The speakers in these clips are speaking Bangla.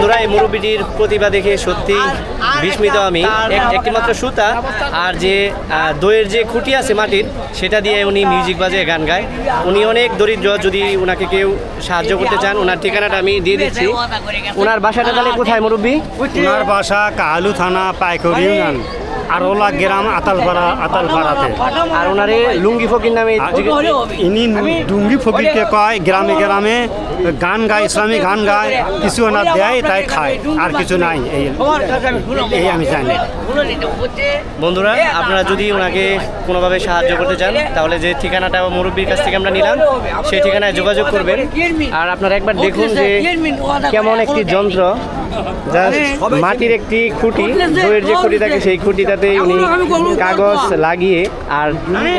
বন্ধুরা এই মুরব্বিটির প্রতিভা দেখে সত্যি বিস্মিত আমি। এক- একটিমাত্র সুতা আর যে দইয়ের যে খুঁটি আছে মাটির সেটা দিয়ে উনি মিউজিক বাজে গান গায়। উনি অনেক দরিদ্র যদি ওনাকে কেউ সাহায্য করতে চান ওনার ঠিকানাটা আমি দিয়ে দিচ্ছি। ওনার বাসাটা তাহলে কোথায় মুরব্বী? ওনার বাসা কালু থানা পাইকরি ইউনিয়ন। আরোলা গ্রাম আতালপাড়া আতালপাড়াতে। আর ওনারে লুঙ্গি ফকির নামে ইনি ডুঙ্গি ফকিরকে কয় গ্রামে গ্রামে গান গায় ইসলামী গান গায় কিছু ওনার দেয় তাই খায় আর কিছু নাই এই এই আমি জানি। বন্ধুরা আপনারা যদি ওনাকে কোনোভাবে সাহায্য করতে চান তাহলে যে ঠিকানাটা মুরব্বীর কাছ থেকে আমরা নিলাম সেই ঠিকানায় যোগাযোগ করবেন। আর আপনারা একবার দেখুন যে কেমন একটি যন্ত্র। মাটির একটি খুঁটি দইয়ের যে খুঁটি থাকে সেই খুঁটিটাতে উনি কাগজ লাগিয়ে আর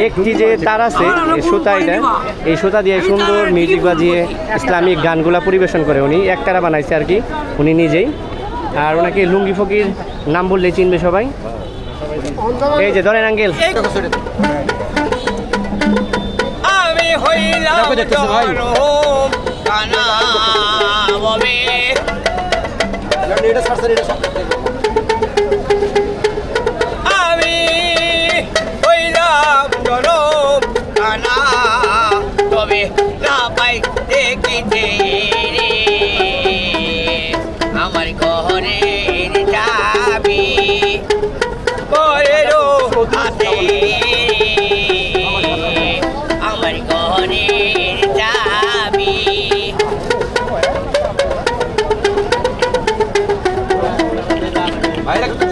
একটি যে তার আছে সুতা এটা এই সুতা দিয়ে সুন্দর মিউজিক বাজিয়ে ইসলামিক গানগুলা পরিবেশন করে উনি একটারা বানাইছে আর কি উনি নিজেই। আর ওনাকে লুঙ্গি ফকির নাম বললে চিনবে সবাই। এই যে ধরেন আঙ্কেল। আমি হইলাম আমি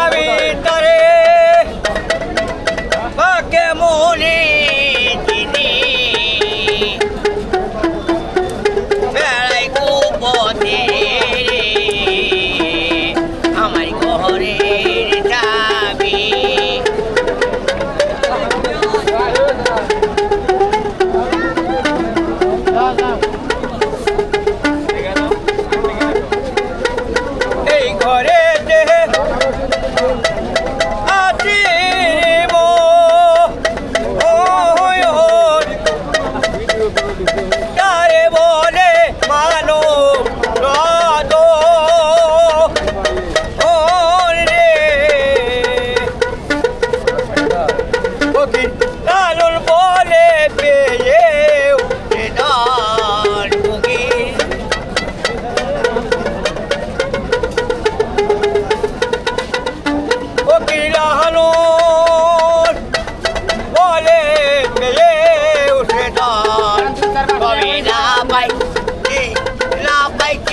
আমি তারে বা কেমন চিনি বেড়াই রে আমার ঘরের